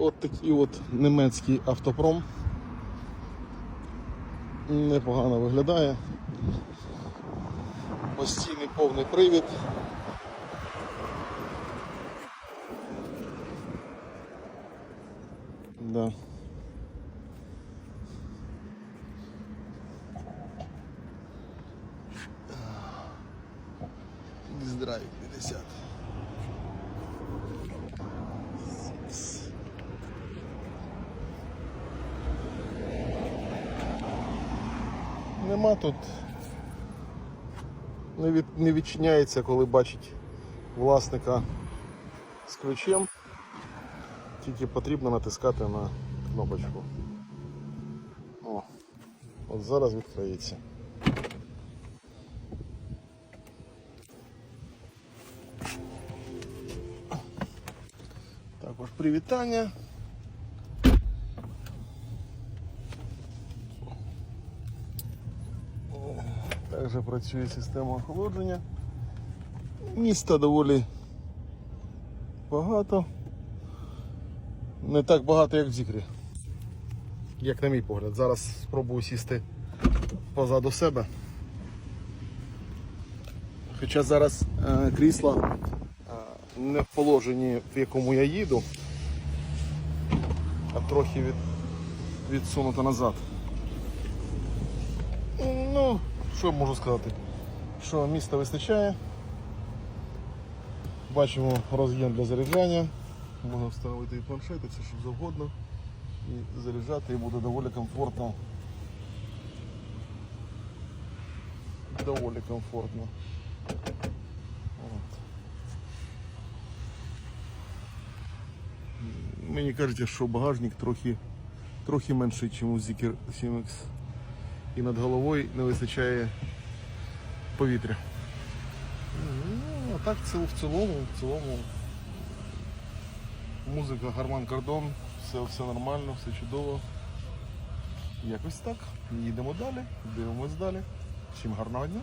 От такий от німецький автопром. Непогано виглядає. Постійний повний привід. Да. Диздрайв 50. Нема тут. Не, від, не відчиняється, коли бачить власника з ключем. Тільки потрібно натискати на кнопочку. О, от зараз відкриється. Також привітання. Також працює система охолодження. Міста доволі багато. Не так багато, як в Зікрі. Як на мій погляд. Зараз спробую сісти позаду себе. Хоча зараз е, крісла е, не в положенні, в якому я їду, а трохи від, відсунуто назад. Ну, що можу сказати? Що міста вистачає. Бачимо роз'єм для заряджання. Можна встановити і планшет, і все що завгодно. І заряджати і буде доволі комфортно. Доволі комфортно. Мені кажеться, що багажник трохи, трохи менший, ніж у Zikr 7X. І над головою не вистачає повітря. Ну, а так в цілому, в цілому музика гарман, кордон, все, все нормально, все чудово. Якось так. Їдемо далі, дивимось далі. Всім гарного дня.